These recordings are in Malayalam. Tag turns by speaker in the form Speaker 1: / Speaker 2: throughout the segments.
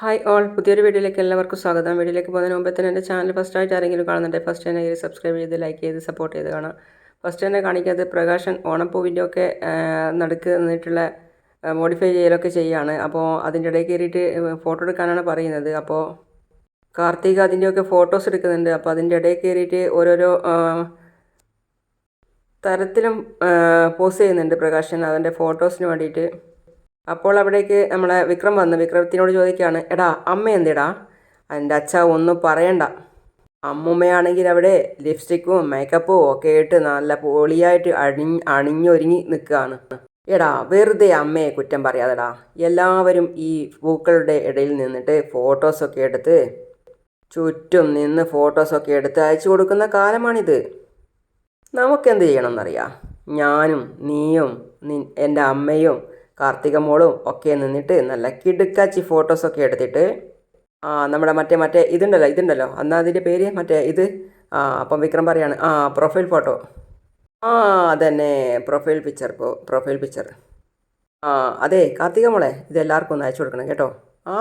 Speaker 1: ഹായ് ഓൾ പുതിയൊരു വീഡിയോയിലേക്ക് എല്ലാവർക്കും സ്വാഗതം. വീഡിയോയിലേക്ക് പോകുന്നതിന് മുമ്പേ തന്നെ എന്റെ ചാനൽ ഫസ്റ്റ് ആയിട്ട് ആരെങ്കിലും കാണുന്നുണ്ട് ഫസ്റ്റ് തന്നെ സബ്സ്ക്രൈബ് ചെയ്ത് ലൈക്ക് ചെയ്ത് സപ്പോർട്ട് ചെയ്ത് കാണാം. ഫസ്റ്റ് തന്നെ കാണിക്കാത്ത പ്രകാശൻ ഓണപ്പൂവിന്റെ ഒക്കെ നടുക്ക് നിന്നിട്ടുള്ള മോഡിഫൈ ചെയ്യലൊക്കെ ചെയ്യുകയാണ് അപ്പോൾ അതിന്റെ ഇടയിൽ കയറിയിട്ട് ഫോട്ടോ എടുക്കാനാണ് പറയുന്നത്. അപ്പോൾ കാർത്തിക അതിന്റെയൊക്കെ ഫോട്ടോസ് എടുക്കുന്നുണ്ട്. അപ്പോൾ അതിന്റെ ഇടയിൽ കയറിയിട്ട് ഓരോരോ തരത്തിലും പോസ്റ്റ് ചെയ്യുന്നുണ്ട് പ്രകാശൻ. അവന്റെ ഫോട്ടോസിന് വേണ്ടിയിട്ട്. അപ്പോൾ അവിടേക്ക് നമ്മളെ വിക്രം വന്ന് വിക്രമത്തിനോട് ചോദിക്കുകയാണ് എടാ അമ്മ എന്തിടാ? എന്റെ അച്ഛ ഒന്നും പറയണ്ട. അമ്മുമ്മയാണെങ്കിൽ അവിടെ ലിപ്സ്റ്റിക്കും മേക്കപ്പും ഒക്കെ ഇട്ട് നല്ല പൊളിയായിട്ട് അണി അണിഞ്ഞൊരുങ്ങി നിൽക്കുകയാണ്. എടാ വെറുതെ അമ്മയെ കുറ്റം പറയാതെടാ. എല്ലാവരും ഈ പൂക്കളുടെ ഇടയിൽ നിന്നിട്ട് ഫോട്ടോസൊക്കെ എടുത്ത് ചുറ്റും നിന്ന് ഫോട്ടോസൊക്കെ എടുത്ത് അയച്ചു കൊടുക്കുന്ന കാലമാണിത്. നമുക്കെന്ത് ചെയ്യണമെന്നറിയാം? ഞാനും നീയും എന്റെ അമ്മയും കാർത്തിക മോളും ഒക്കെ നിന്നിട്ട് നല്ല കിടുക്കാച്ചി ഫോട്ടോസൊക്കെ എടുത്തിട്ട് ആ നമ്മുടെ മറ്റേ മറ്റേ ഇതുണ്ടല്ലോ ഇതുണ്ടല്ലോ. എന്നാൽ അതിന്റെ പേര് മറ്റേ ഇത് ആ അപ്പം വിക്രം പറയാണ് ആ പ്രൊഫൈൽ ഫോട്ടോ ആ അതന്നെ പ്രൊഫൈൽ പിക്ചർ പ്രൊഫൈൽ പിക്ചർ ആ അതെ കാർത്തിക മോളെ ഇത് എല്ലാവർക്കും ഒന്ന് അയച്ചു കൊടുക്കണം കേട്ടോ. ആ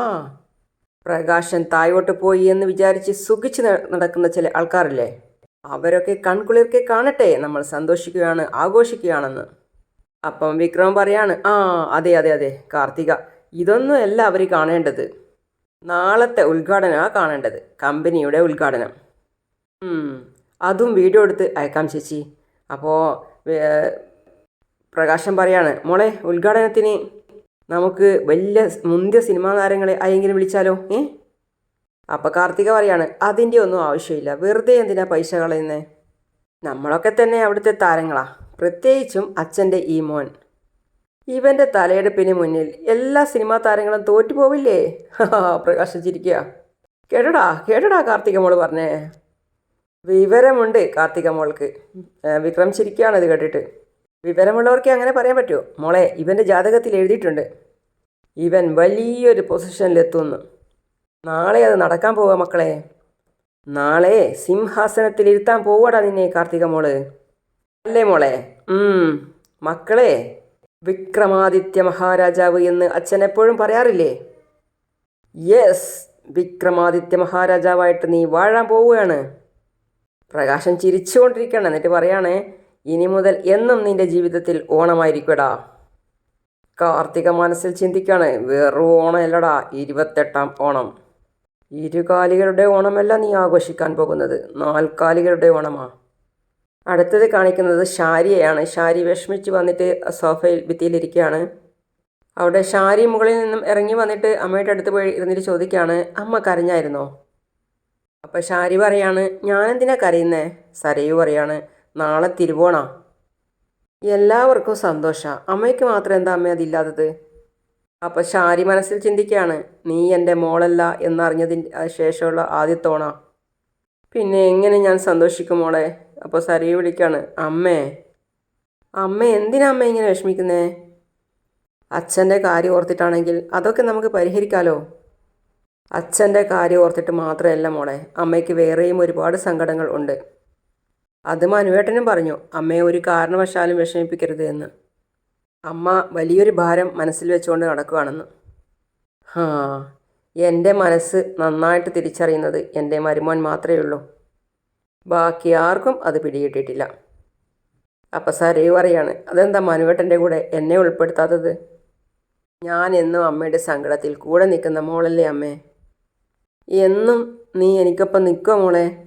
Speaker 1: പ്രകാശൻ തായോട്ട് പോയി എന്ന് വിചാരിച്ച് സുഖിച്ച് നടക്കുന്ന ചില ആൾക്കാരില്ലേ? അവരൊക്കെ കൺകുളിർക്കെ കാണട്ടെ നമ്മൾ സന്തോഷിക്കുകയാണ് ആഘോഷിക്കുകയാണെന്ന്. അപ്പം വിക്രം പറയാണ് ആ അതെ അതെ അതെ കാർത്തിക ഇതൊന്നും അല്ല അവർ കാണേണ്ടത്. നാളത്തെ ഉദ്ഘാടനമാണ് കാണേണ്ടത് കമ്പനിയുടെ ഉദ്ഘാടനം. അതും വീഡിയോ എടുത്ത് അയക്കാം ചേച്ചി. അപ്പോൾ പ്രകാശം പറയാണ് മോളെ ഉദ്ഘാടനത്തിന് നമുക്ക് വലിയ മുന്തിയ സിനിമാ താരങ്ങളെ ആരെങ്കിലും വിളിച്ചാലോ? ഏ? അപ്പോൾ കാർത്തിക പറയാണ് അതിന്റെ ഒന്നും ആവശ്യമില്ല വെറുതെ എന്തിനാ പൈസ കളയുന്നത് നമ്മളൊക്കെ തന്നെ അവിടുത്തെ താരങ്ങളാ. പ്രത്യേകിച്ചും അച്ഛന്റെ ഈ മോൻ. ഇവന്റെ തലയെടുപ്പിന് മുന്നിൽ എല്ലാ സിനിമാ താരങ്ങളും തോറ്റുപോവില്ലേ? പ്രകാശിച്ചിരിക്കുക കേട്ടടാ കേട്ടടാ കാർത്തിക മോൾ പറഞ്ഞേ. വിവരമുണ്ട് കാർത്തിക മോൾക്ക്. വിക്രം ചിരിക്കുകയാണ് ഇത് കേട്ടിട്ട്. വിവരമുള്ളവർക്ക് അങ്ങനെ പറയാൻ പറ്റുമോ മോളെ ഇവന്റെ ജാതകത്തിൽ എഴുതിയിട്ടുണ്ട്. ഇവൻ വലിയൊരു പൊസിഷനിലെത്തുന്നു. നാളെ അത് നടക്കാൻ പോവുക മക്കളെ. നാളെ സിംഹാസനത്തിൽ ഇരുത്താൻ പോവാടാ നിന്നെ കാർത്തിക മോൾ. അല്ലേ മോളെ? മക്കളെ വിക്രമാദിത്യ മഹാരാജാവ് എന്ന് അച്ഛൻ എപ്പോഴും പറയാറില്ലേ? യെസ് വിക്രമാദിത്യ മഹാരാജാവായിട്ട് നീ വാഴാൻ പോവുകയാണ്. പ്രകാശം ചിരിച്ചുകൊണ്ടിരിക്കുകയാണ് എന്നിട്ട് പറയാണ് ഇനി മുതൽ എന്നും നിന്റെ ജീവിതത്തിൽ ഓണമായിരിക്കടാ കാർത്തിക മനസ്സിൽ ചിന്തിക്കാണ് വെറും ഓണമല്ലടാ ഇരുപത്തെട്ടാം ഓണം. ഇരുകാലികളുടെ ഓണമല്ല നീ ആഘോഷിക്കാൻ പോകുന്നത്. നാൽക്കാലികളുടെ ഓണമാ. അടുത്തത് കാണിക്കുന്നത് ഷാരിയെയാണ്. ഷാരി വിഷമിച്ച് വന്നിട്ട് സോഫയിൽ ഭിത്തിയിലിരിക്കുകയാണ്. അവിടെ ഷാരി മുകളിൽ നിന്നും ഇറങ്ങി വന്നിട്ട് അമ്മയുടെ അടുത്ത് പോയി ഇരുന്നിട്ട് ചോദിക്കുകയാണ് അമ്മ കരഞ്ഞായിരുന്നോ? അപ്പോൾ ഷാരി പറയാണ് ഞാനെന്തിനാ കരയുന്നേ? സരയു പറയാണ് നാളെ തിരുവോണ. എല്ലാവർക്കും സന്തോഷമാണ് അമ്മയ്ക്ക് മാത്രം എന്താ അമ്മ അതില്ലാത്തത്? അപ്പോൾ ഷാരി മനസ്സിൽ ചിന്തിക്കുകയാണ് നീ എന്റെ മോളല്ല എന്നറിഞ്ഞതിന് ശേഷമുള്ള ആദ്യത്തോണ. പിന്നെ എങ്ങനെ ഞാൻ സന്തോഷിക്കും മോളെ? അപ്പോൾ സരിയെ വിളിക്കാണ്. അമ്മേ. അമ്മ എന്തിനാ അമ്മ ഇങ്ങനെ വിഷമിക്കുന്നേ? അച്ഛന്റെ കാര്യം ഓർത്തിട്ടാണെങ്കിൽ അതൊക്കെ നമുക്ക് പരിഹരിക്കാലോ? അച്ഛന്റെ കാര്യം ഓർത്തിട്ട് മാത്രമല്ല മോളെ അമ്മയ്ക്ക് വേറെയും ഒരുപാട് സങ്കടങ്ങൾ ഉണ്ട്. അത് മനുവേട്ടനും പറഞ്ഞു അമ്മയെ ഒരു കാരണവശാലും വിഷമിപ്പിക്കരുത് എന്ന്. അമ്മ വലിയൊരു ഭാരം മനസ്സിൽ വെച്ചുകൊണ്ട് നടക്കുകയാണെന്ന്. ഹാ എന്റെ മനസ്സ് നന്നായിട്ട് തിരിച്ചറിയുന്നത് എന്റെ മരുമോൻ മാത്രമേ ഉള്ളൂ. ബാക്കി ആർക്കും അത് പിടികിട്ടിയിട്ടില്ല. അപ്പം സരയു പറയാണ് അതെന്താ മനുവേട്ടന്റെ കൂടെ എന്നെ ഉൾപ്പെടുത്താത്തത്? ഞാൻ എന്നും അമ്മയുടെ സങ്കടത്തിൽ കൂടെ നിൽക്കുന്ന മോളല്ലേ അമ്മേ? എന്നും നീ എനിക്കൊപ്പം നിൽക്കുക മോളെ?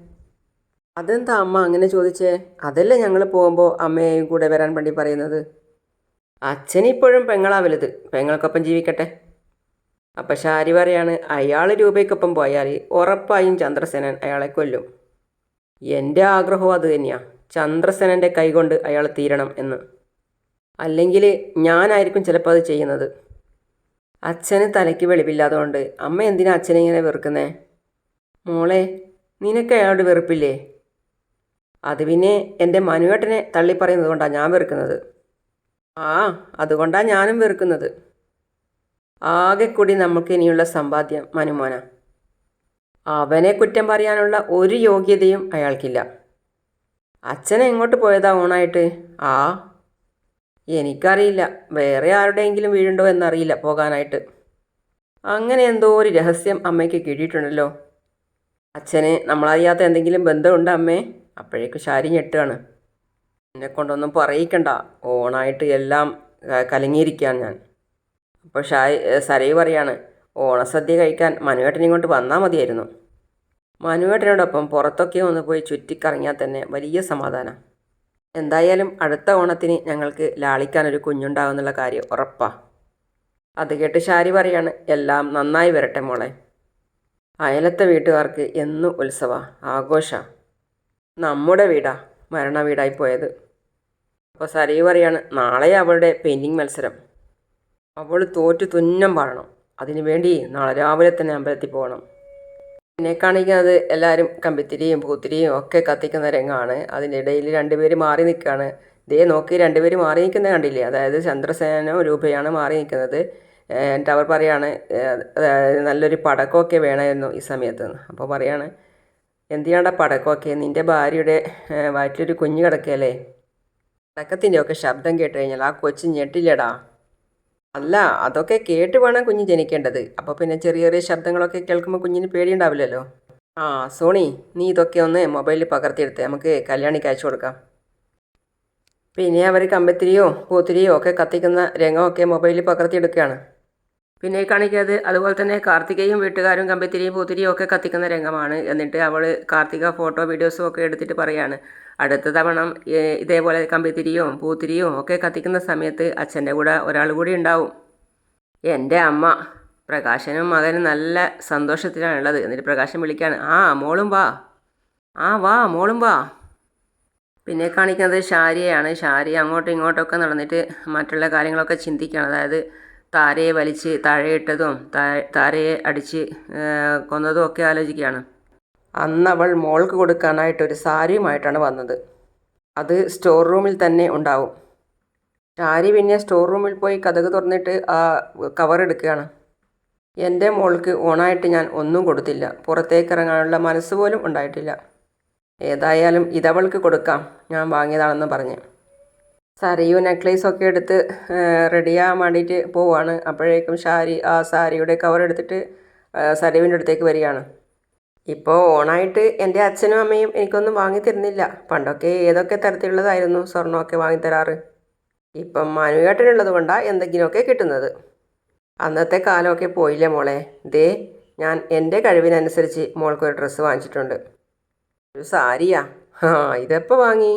Speaker 1: അതെന്താ അമ്മ അങ്ങനെ ചോദിച്ചേ? അതല്ലേ ഞങ്ങൾ പോകുമ്പോൾ അമ്മയെയും കൂടെ വരാൻ വേണ്ടി പറയുന്നത്? അച്ഛനിപ്പോഴും പെങ്ങളാ വലുത് പെങ്ങൾക്കൊപ്പം ജീവിക്കട്ടെ. അപ്പം ഷാരി പറയാണ് അയാൾ രൂപയ്ക്കൊപ്പം പോയാൽ ഉറപ്പായും ചന്ദ്രസേനൻ അയാളെ കൊല്ലും. എന്റെ ആഗ്രഹവും അത് തന്നെയാണ് ചന്ദ്രസേനന്റെ കൈകൊണ്ട് അയാൾ തീരണം എന്ന്. അല്ലെങ്കിൽ ഞാനായിരിക്കും ചിലപ്പോൾ അത് ചെയ്യുന്നത്. അച്ഛന് തലയ്ക്ക് വെളിവില്ലാത്തതുകൊണ്ട് അമ്മ എന്തിനാ അച്ഛനെ ഇങ്ങനെ വെറുക്കുന്നേ? മോളെ നിനക്ക് അയാളോട് വെറുപ്പില്ലേ? അത് പിന്നെ എന്റെ മനുവേട്ടനെ തള്ളിപ്പറയുന്നത് കൊണ്ടാണ് ഞാൻ വെറുക്കുന്നത്. ആ അതുകൊണ്ടാണ് ഞാനും വെറുക്കുന്നത്. ആകെ കൂടി നമുക്ക് ഇനിയുള്ള സമ്പാദ്യം മനുമോന. അവനെ കുറ്റം പറയാനുള്ള ഒരു യോഗ്യതയും അയാൾക്കില്ല. അച്ഛൻ എങ്ങോട്ട് പോയതാ ഓണായിട്ട്? ആ എനിക്കറിയില്ല. വേറെ ആരുടെയെങ്കിലും വീടുണ്ടോ എന്നറിയില്ല പോകാനായിട്ട്. അങ്ങനെ എന്തോ ഒരു രഹസ്യം അമ്മയ്ക്ക് കിട്ടിയിട്ടുണ്ടല്ലോ. അച്ഛന് നമ്മളറിയാത്ത എന്തെങ്കിലും ബന്ധമുണ്ട് അമ്മേ? അപ്പോഴേക്ക് ശാരി ഞെട്ടുകയാണ്. എന്നെ കൊണ്ടൊന്നും പറയിക്കണ്ട. ഓണായിട്ട് എല്ലാം കലങ്ങിയിരിക്കുകയാണ് ഞാൻ. അപ്പോൾ ഷായ് സരയ് പറയാണ് ഓണസദ്യ കഴിക്കാൻ മനുവേട്ടൻ ഇങ്ങോട്ട് വന്നാൽ മതിയായിരുന്നു. മനുവേട്ടനോടൊപ്പം പുറത്തൊക്കെ ഒന്ന് പോയി ചുറ്റിക്കറങ്ങിയാൽ തന്നെ വലിയ സമാധാനം. എന്തായാലും അടുത്ത ഓണത്തിന് ഞങ്ങൾക്ക് ലാളിക്കാൻ ഒരു കുഞ്ഞുണ്ടാകുന്നുള്ള കാര്യം ഉറപ്പാ. അത് കേട്ട് ഷാരി പറയാണ് എല്ലാം നന്നായി വരട്ടെ മോളെ. അയലത്തെ വീട്ടുകാർക്ക് എന്നും ഉത്സവ ആഘോഷ. നമ്മുടെ വീടാ മരണ വീടായി പോയത്. അപ്പോൾ സരി പറയാണ് നാളെ അവളുടെ പെയിന്റിങ് മത്സരം. അവൾ തോറ്റു തുന്നം പാടണം. അതിനു വേണ്ടി നാളെ രാവിലെ തന്നെ അമ്പലത്തിൽ പോകണം. പിന്നെ കാണിക്കുന്നത് എല്ലാവരും കമ്പിത്തിരിയും പൂത്തിരിയും ഒക്കെ കത്തിക്കുന്ന രംഗമാണ്. അതിനിടയിൽ രണ്ടുപേര് മാറി നിൽക്കുകയാണ്. ഇതേ നോക്കി രണ്ടുപേര് മാറി നിൽക്കുന്നത് കണ്ടില്ലേ? അതായത് ചന്ദ്രസേനോ രൂപയാണ് മാറി നിൽക്കുന്നത്. എന്നിട്ട് അവർ പറയാണ് നല്ലൊരു പടക്കമൊക്കെ വേണമായിരുന്നു ഈ സമയത്ത് അപ്പോൾ പറയാണ് എന്തിനാണ്ടാ പടക്കമൊക്കെ? നിന്റെ ഭാര്യയുടെ വയറ്റിലൊരു കുഞ്ഞ് കിടക്കുകയല്ലേ? പടക്കത്തിന്റെയൊക്കെ ശബ്ദം കേട്ട് കഴിഞ്ഞാൽ ആ കൊച്ചു ഞെട്ടില്ലടാ. അല്ല അതൊക്കെ കേട്ട് വേണം കുഞ്ഞ് ജനിക്കേണ്ടത്. അപ്പോൾ പിന്നെ ചെറിയ ചെറിയ ശബ്ദങ്ങളൊക്കെ കേൾക്കുമ്പോൾ കുഞ്ഞിന് പേടിയുണ്ടാവില്ലല്ലോ? ആ സോണി നീ ഇതൊക്കെ ഒന്ന് മൊബൈലിൽ പകർത്തിയെടുത്ത്. നമുക്ക് കല്യാണിക്ക് അയച്ചു കൊടുക്കാം. പിന്നെ അവർ കമ്പത്തിരിയോ പൂത്തിരിയോ ഒക്കെ കത്തിക്കുന്ന രംഗമൊക്കെ മൊബൈലിൽ പകർത്തിയെടുക്കുകയാണ്. പിന്നെ ഈ കാണിക്കുന്നത് അതുപോലെ തന്നെ കാർത്തികയും വീട്ടുകാരും കമ്പിത്തിരിയും പൂത്തിരിയും ഒക്കെ കത്തിക്കുന്ന രംഗമാണ്. എന്നിട്ട് അവൾ കാർത്തിക ഫോട്ടോ വീഡിയോസും ഒക്കെ എടുത്തിട്ട് പറയാണ് അടുത്ത തവണ ഇതേപോലെ കമ്പിത്തിരിയും പൂത്തിരിയും ഒക്കെ കത്തിക്കുന്ന സമയത്ത് അച്ഛന്റെ കൂടെ ഒരാൾ കൂടി ഉണ്ടാവും. എന്റെ അമ്മ പ്രകാശനും മകനും നല്ല സന്തോഷത്തിലാണുള്ളത് എന്നിട്ട് പ്രകാശൻ വിളിക്കുകയാണ് ആ മോളും വാ. ആ വാ മോളും വാ. പിന്നെ കാണിക്കുന്നത് ഷാരിയാണ് ഷാരി അങ്ങോട്ടും ഇങ്ങോട്ടൊക്കെ നടന്നിട്ട് മറ്റുള്ള കാര്യങ്ങളൊക്കെ ചിന്തിക്കുകയാണ്. അതായത് താരയെ വലിച്ച് താഴെയിട്ടതും താരയെ അടിച്ച് കൊന്നതും ഒക്കെ ആലോചിക്കുകയാണ്. അന്ന് അവൾ മോൾക്ക് കൊടുക്കാനായിട്ട് ഒരു സാരിയുമായിട്ടാണ് വന്നത്. അത് സ്റ്റോർ റൂമിൽ തന്നെ ഉണ്ടാവും. ചാരി പിന്നെ സ്റ്റോർ റൂമിൽ പോയി കഥക് തുറന്നിട്ട് ആ കവർ എടുക്കുകയാണ്. എന്റെ മോൾക്ക് ഓണായിട്ട് ഞാൻ ഒന്നും കൊടുത്തില്ല. പുറത്തേക്ക് ഇറങ്ങാനുള്ള മനസ്സ് പോലും ഉണ്ടായിട്ടില്ല. ഏതായാലും ഇതവൾക്ക് കൊടുക്കാം. ഞാൻ വാങ്ങിയതാണെന്ന് പറഞ്ഞ്. സരയു നെക്ലേസ് ഒക്കെ എടുത്ത് റെഡിയാകാൻ വേണ്ടിയിട്ട് പോവാണ്. അപ്പോഴേക്കും സാരി ആ സാരിയുടെ കവർ എടുത്തിട്ട് സരീവിന്റെ അടുത്തേക്ക് വരികയാണ്. ഇപ്പോൾ ഓണായിട്ട് എന്റെ അച്ഛനും അമ്മയും എനിക്കൊന്നും വാങ്ങി തരുന്നില്ല. പണ്ടൊക്കെ ഏതൊക്കെ തരത്തിലുള്ളതായിരുന്നു സ്വർണമൊക്കെ വാങ്ങിത്തരാറ് ഇപ്പം മനുവേട്ടനുള്ളത് കൊണ്ടാണ് എന്തെങ്കിലുമൊക്കെ കിട്ടുന്നത്. അന്നത്തെ കാലമൊക്കെ പോയില്ലേ മോളെ? ദേ ഞാൻ എന്റെ കഴിവിനനുസരിച്ച് മോൾക്കൊരു ഡ്രസ്സ് വാങ്ങിച്ചിട്ടുണ്ട്. ഒരു സാരിയാ. ആ ഇതെപ്പോൾ വാങ്ങി?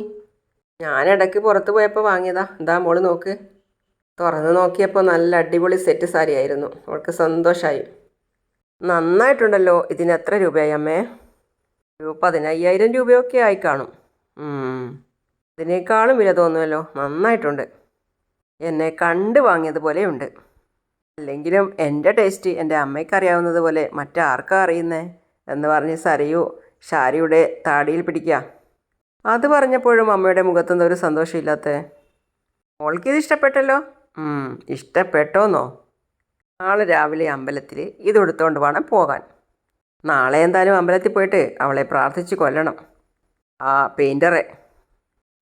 Speaker 1: ഞാൻ ഇടയ്ക്ക് പുറത്ത് പോയപ്പോൾ വാങ്ങിയതാ. എന്താ മോൾ നോക്ക്. തുറന്ന് നോക്കിയപ്പോൾ നല്ല അടിപൊളി സെറ്റ് സാരി ആയിരുന്നു അവൾക്ക് സന്തോഷമായി നന്നായിട്ടുണ്ടല്ലോ. ഇതിന് എത്ര രൂപയായി അമ്മേ? ഒരു പതിനയ്യായിരം രൂപയൊക്കെ ആയി കാണും. ഇതിനേക്കാളും വില തോന്നുമല്ലോ നന്നായിട്ടുണ്ട്. എന്നെ കണ്ട് വാങ്ങിയതുപോലെയുണ്ട് അല്ലെങ്കിലും എന്റെ ടേസ്റ്റ് എന്റെ അമ്മയ്ക്ക് അറിയാവുന്നത് പോലെ മറ്റാർക്കാ അറിയുന്നേ? എന്ന് പറഞ്ഞ് സരയു ഷാരിയുടെ താടിയിൽ പിടിക്കുക അത് പറഞ്ഞപ്പോഴും അമ്മയുടെ മുഖത്തുനിന്ന് ഒരു സന്തോഷമില്ലാത്തേ മോൾക്കിത് ഇഷ്ടപ്പെട്ടല്ലോ? ഉം, ഇഷ്ടപ്പെട്ടോന്നോ? നാളെ രാവിലെ അമ്പലത്തിൽ ഇത് എടുത്തുകൊണ്ട് വേണം പോകാൻ. നാളെ എന്തായാലും അമ്പലത്തിൽ പോയിട്ട് അവളെ പ്രാർത്ഥിച്ച് കൊല്ലണം. ആ പെയിന്ററെ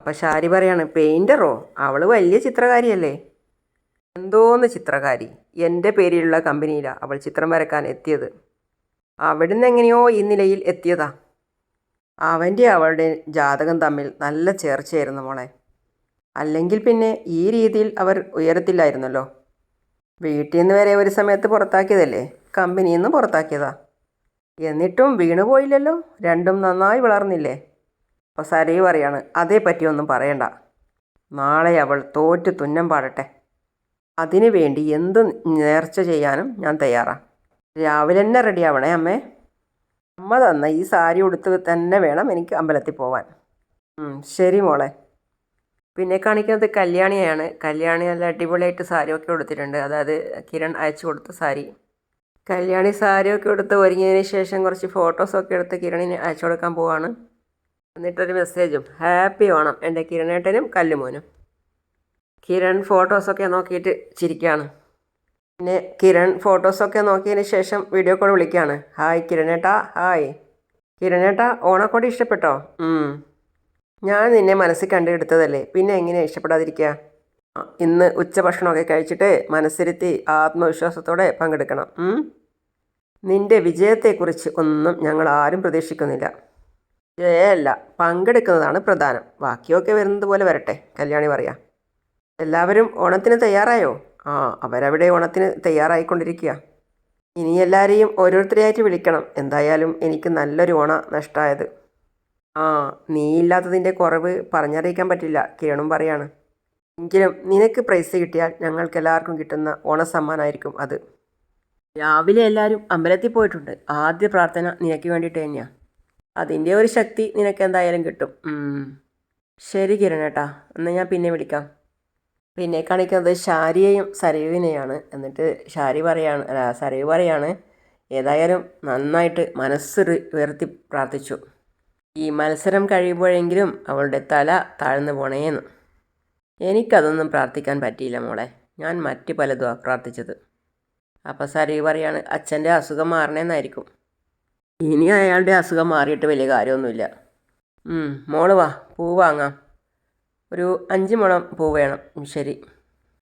Speaker 1: അപ്പം ഷാരി പറയാണ് പെയിന്ററോ അവൾ വലിയ ചിത്രകാരിയല്ലേ? എന്തോന്ന് ചിത്രകാരി? എന്റെ പേരിലുള്ള കമ്പനിയിലാണ് അവൾ ചിത്രം വരക്കാൻ എത്തിയത്. അവിടുന്ന് എങ്ങനെയോ ഈ നിലയിൽ എത്തിയതാ. അവന്റെ അവളുടെ ജാതകം തമ്മിൽ നല്ല ചേർച്ചയായിരുന്നു മോളെ. അല്ലെങ്കിൽ പിന്നെ ഈ രീതിയിൽ അവർ ഉയരത്തില്ലായിരുന്നല്ലോ. വീട്ടിൽ നിന്ന് വരെ ഒരു സമയത്ത് പുറത്താക്കിയതല്ലേ? കമ്പനിയിൽ നിന്ന് പുറത്താക്കിയതാ. എന്നിട്ടും വീണു പോയില്ലല്ലോ? രണ്ടും നന്നായി വളർന്നില്ലേ? അപ്പോൾ സരയു പറയാണ് അതേപ്പറ്റി ഒന്നും പറയണ്ട. നാളെ അവൾ തോറ്റ് തുന്നം പാടട്ടെ. അതിനു വേണ്ടി എന്ത് നേർച്ച ചെയ്യാനും ഞാൻ തയ്യാറാണ് രാവിലെ തന്നെ റെഡിയാവണേ അമ്മേ. അമ്മ തന്ന ഈ സാരി ഉടുത്ത് തന്നെ വേണം എനിക്ക് അമ്പലത്തിൽ പോവാൻ. ശരി മോളെ. പിന്നെ കാണിക്കുന്നത് കല്യാണിയാണ്. കല്യാണി നല്ല അടിപൊളിയായിട്ട് സാരിയൊക്കെ കൊടുത്തിട്ടുണ്ട് അതായത് കിരൺ അയച്ചു കൊടുത്ത സാരി. കല്യാണി സാരിയൊക്കെ എടുത്ത് ഒരുങ്ങിയതിന് ശേഷം കുറച്ച് ഫോട്ടോസൊക്കെ എടുത്ത് കിരണിന് അയച്ചു കൊടുക്കാൻ പോവാണ്. എന്നിട്ടൊരു മെസ്സേജും ഹാപ്പി ഓണം എന്റെ കിരണേട്ടനും കല്ലുമോനും. കിരൺ ഫോട്ടോസൊക്കെ നോക്കിയിട്ട് ചിരിക്കുകയാണ് പിന്നെ കിരൺ ഫോട്ടോസൊക്കെ നോക്കിയതിന് ശേഷം വീഡിയോ കോൾ വിളിക്കുകയാണ് ഹായ് കിരണേട്ടാ. ഹായ് കിരണേട്ടാ ഓണക്കോടി ഇഷ്ടപ്പെട്ടോ? ഞാൻ നിന്നെ മനസ്സിൽ കണ്ടെടുത്തതല്ലേ. പിന്നെ എങ്ങനെയാണ് ഇഷ്ടപ്പെടാതിരിക്കുക ഇന്ന് ഉച്ചഭക്ഷണമൊക്കെ കഴിച്ചിട്ട് മനസ്സിരുത്തി ആത്മവിശ്വാസത്തോടെ പങ്കെടുക്കണം? നിന്റെ വിജയത്തെക്കുറിച്ച് ഒന്നും ഞങ്ങൾ ആരും പ്രതീക്ഷിക്കുന്നില്ല. ജയമല്ല പങ്കെടുക്കുന്നതാണ് പ്രധാനം. ബാക്കിയൊക്കെ വരുന്നത് പോലെ വരട്ടെ കല്യാണി പറയാം. എല്ലാവരും ഓണത്തിന് തയ്യാറായോ? ആ അവരവിടെ ഓണത്തിന് തയ്യാറായിക്കൊണ്ടിരിക്കുക ഇനി എല്ലാവരെയും ഓരോരുത്തരെയായിട്ട് വിളിക്കണം. എന്തായാലും എനിക്ക് നല്ലൊരു ഓണ നഷ്ടമായത് ആ നീ ഇല്ലാത്തതിന്റെ കുറവ് പറഞ്ഞറിയിക്കാൻ പറ്റില്ല കിരണും പറയാണ്. എങ്കിലും നിനക്ക് പ്രൈസ് കിട്ടിയാൽ ഞങ്ങൾക്ക് എല്ലാവർക്കും കിട്ടുന്ന ഓണസമ്മാനമായിരിക്കും അത്. രാവിലെ എല്ലാവരും അമ്പലത്തിൽ പോയിട്ടുണ്ട്. ആദ്യ പ്രാർത്ഥന നിനക്ക് വേണ്ടിയിട്ട് തന്നെയാണ് അതിന്റെ ഒരു ശക്തി നിനക്ക് എന്തായാലും കിട്ടും. ശരി കിരണേട്ടാ എന്നാൽ ഞാൻ പിന്നെ വിളിക്കാം. പിന്നെ കാണിക്കുന്നത് ഷാരിയെയും സരയുവിനെയാണ്. എന്നിട്ട് ഷാരി പറയാണ് സരയു പറയാണ് ഏതായാലും നന്നായിട്ട് മനസ്സ് ഉയർത്തി പ്രാർത്ഥിച്ചു. ഈ മത്സരം കഴിയുമ്പോഴെങ്കിലും അവളുടെ തല താഴ്ന്നു പോണേന്ന്. എനിക്കതൊന്നും പ്രാർത്ഥിക്കാൻ പറ്റിയില്ല മോളെ. ഞാൻ മറ്റു പലതുമാണ് പ്രാർത്ഥിച്ചത്. അപ്പോൾ സരയു പറയാണ് അച്ഛന്റെ അസുഖം മാറണേന്നായിരിക്കും. ഇനി അയാളുടെ അസുഖം മാറിയിട്ട് വലിയ കാര്യമൊന്നുമില്ല. മോൾ വാ പൂ വാങ്ങാം. ഒരു അഞ്ച് മണം പൂ വേണം ശരി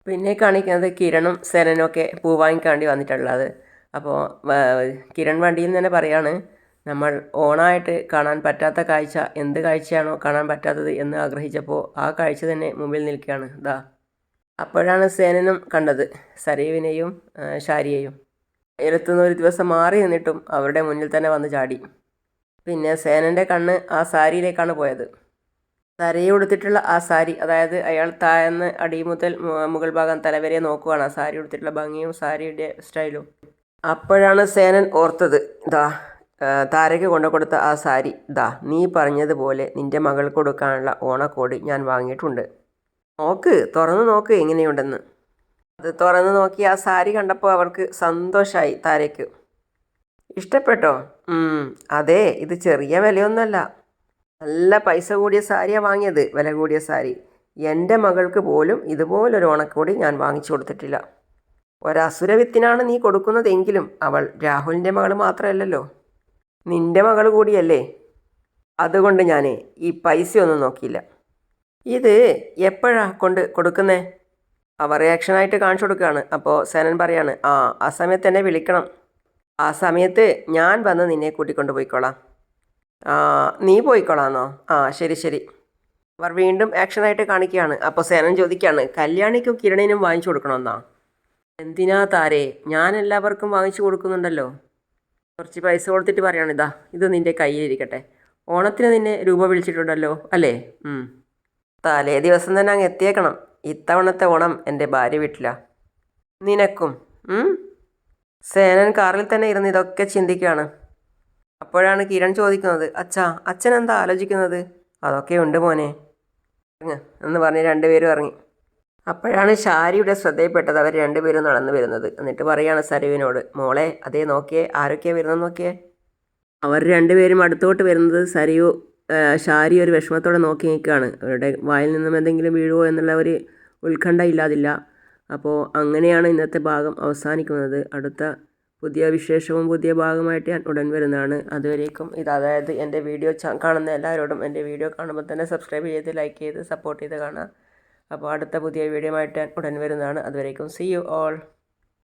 Speaker 1: പിന്നെ കാണിക്കുന്നത് കിരണും സെനനും ഒക്കെ പൂ വാങ്ങിക്കാണ്ടി വന്നിട്ടുള്ളത്. അപ്പോൾ കിരൺ വണ്ടിയിൽ നിന്ന് തന്നെ പറയാണ് നമ്മൾ ഓണായിട്ട് കാണാൻ പറ്റാത്ത കാഴ്ച എന്ത് കാഴ്ചയാണോ കാണാൻ പറ്റാത്തത് എന്ന് ആഗ്രഹിച്ചപ്പോൾ ആ കാഴ്ച തന്നെ മുമ്പിൽ നിൽക്കുകയാണ്. ദാ. അപ്പോഴാണ് സേനനും കണ്ടത് സരീവിനെയും ഷാരിയെയും. ഇരുത്തുന്ന ഒരു ദിവസം മാറി നിന്നിട്ടും അവരുടെ മുന്നിൽ തന്നെ വന്ന് ചാടി. പിന്നെ സേനന്റെ കണ്ണ് ആ സാരിയിലേക്കാണ് പോയത്. സരയെ ഉടുത്തിട്ടുള്ള ആ സാരി അതായത് അയാൾ താഴ്ന്ന് അടി മുതൽ മുകൾ ഭാഗം തലവരെ നോക്കുവാണ് ആ സാരി ഉടുത്തിട്ടുള്ള ഭംഗിയും സാരിയുടെ സ്റ്റൈലും. അപ്പോഴാണ് സേനൻ ഓർത്തത് ദാ താരയ്ക്ക് കൊണ്ടു കൊടുത്ത ആ സാരി ദാ നീ പറഞ്ഞതുപോലെ നിന്റെ മകൾ കൊടുക്കാനുള്ള ഓണക്കോടി ഞാൻ വാങ്ങിയിട്ടുണ്ട്. നോക്ക് തുറന്ന് നോക്ക് എങ്ങനെയുണ്ടെന്ന്. അത് തുറന്ന് നോക്കി ആ സാരി കണ്ടപ്പോൾ അവർക്ക് സന്തോഷമായി താരയ്ക്ക്. ഇഷ്ടപ്പെട്ടോ? അതെ ഇത് ചെറിയ വിലയൊന്നുമല്ല നല്ല പൈസ കൂടിയ സാരിയാണ് വാങ്ങിയത് വില കൂടിയ സാരി. എന്റെ മകൾക്ക് പോലും ഇതുപോലൊരു ഓണക്കോടി ഞാൻ വാങ്ങിച്ചു കൊടുത്തിട്ടില്ല. ഒരസുരവിത്തിനാണ് നീ കൊടുക്കുന്നതെങ്കിലും അവൾ രാഹുലിന്റെ മകൾ മാത്രമല്ലല്ലോ. നിന്റെ മകൾ കൂടിയല്ലേ? അതുകൊണ്ട് ഞാൻ ഈ പൈസയൊന്നും നോക്കിയില്ല. ഇത് എപ്പോഴാ കൊണ്ട് കൊടുക്കുന്നേ? അവ റിയാക്ഷനായിട്ട് കാണിച്ചു കൊടുക്കുകയാണ്. അപ്പോൾ സേനൻ പറയാണ് ആ ആ സമയത്ത് എന്നെ വിളിക്കണം. ആ സമയത്ത് ഞാൻ വന്ന് നിന്നെ കൂട്ടിക്കൊണ്ട് പോയിക്കോളാം ആ നീ പോയിക്കോളാന്നോ? ആ ശരി ശരി. അവർ വീണ്ടും ആക്ഷനായിട്ട് കാണിക്കുകയാണ്. അപ്പോൾ സേനൻ ചോദിക്കുകയാണ് കല്യാണിക്കും കിരണിനും വാങ്ങിച്ചു കൊടുക്കണമെന്നാ? എന്തിനാ താരേ? ഞാൻ എല്ലാവർക്കും വാങ്ങിച്ചു കൊടുക്കുന്നുണ്ടല്ലോ. കുറച്ച് പൈസ കൊടുത്തിട്ട് പറയാണ് ഇതാ ഇത് നിന്റെ കയ്യിലിരിക്കട്ടെ. ഓണത്തിന് നിന്നെ രൂപ വിളിച്ചിട്ടുണ്ടല്ലോ അല്ലേ. തലേ ദിവസം തന്നെ അങ്ങ് എത്തിയേക്കണം. ഇത്തവണത്തെ ഓണം എന്റെ ഭാര്യ വീട്ടിലാണ് നിനക്കും? സേനൻ കാറിൽ തന്നെ ഇരുന്ന് ഇതൊക്കെ ചിന്തിക്കുകയാണ്. അപ്പോഴാണ് കിരൺ ചോദിക്കുന്നത് അച്ഛാ അച്ഛൻ എന്താ ആലോചിക്കുന്നത്? അതൊക്കെ ഉണ്ട് മോനെ എന്ന് പറഞ്ഞ് രണ്ടുപേരും ഇറങ്ങി. അപ്പോഴാണ് ഷാരിയുടെ ശ്രദ്ധയിൽപ്പെട്ടത് അവർ രണ്ടുപേരും നടന്നു വരുന്നത്. എന്നിട്ട് പറയാണ് സരുവിനോട് മോളെ അതേ നോക്കിയേ ആരൊക്കെയാണ് വരുന്നത് നോക്കിയേ? അവർ രണ്ടുപേരും അടുത്തോട്ട് വരുന്നത് സരിയു ഷാരി ഒരു വിഷമത്തോടെ നോക്കി നിൽക്കുകയാണ്. അവരുടെ വായിൽ നിന്നും എന്തെങ്കിലും വീഴുമോ എന്നുള്ള ഒരു ഉത്കണ്ഠ ഇല്ലാതില്ല. അപ്പോൾ അങ്ങനെയാണ് ഇന്നത്തെ ഭാഗം അവസാനിക്കുന്നത്. അടുത്ത പുതിയ വിശേഷവും പുതിയ ഭാഗമായിട്ട് ഞാൻ ഉടൻ വരുന്നതാണ്. അതുവരേക്കും ഇത് അതായത് എന്റെ വീഡിയോ കാണുന്ന എല്ലാവരോടും എന്റെ വീഡിയോ കാണുമ്പോൾ തന്നെ സബ്സ്ക്രൈബ് ചെയ്ത് ലൈക്ക് ചെയ്ത് സപ്പോർട്ട് ചെയ്ത് കാണാം. അപ്പോൾ അടുത്ത പുതിയ വീഡിയോ ആയിട്ട് ഞാൻ ഉടൻ വരുന്നതാണ്. അതുവരേക്കും സി യു ഓൾ.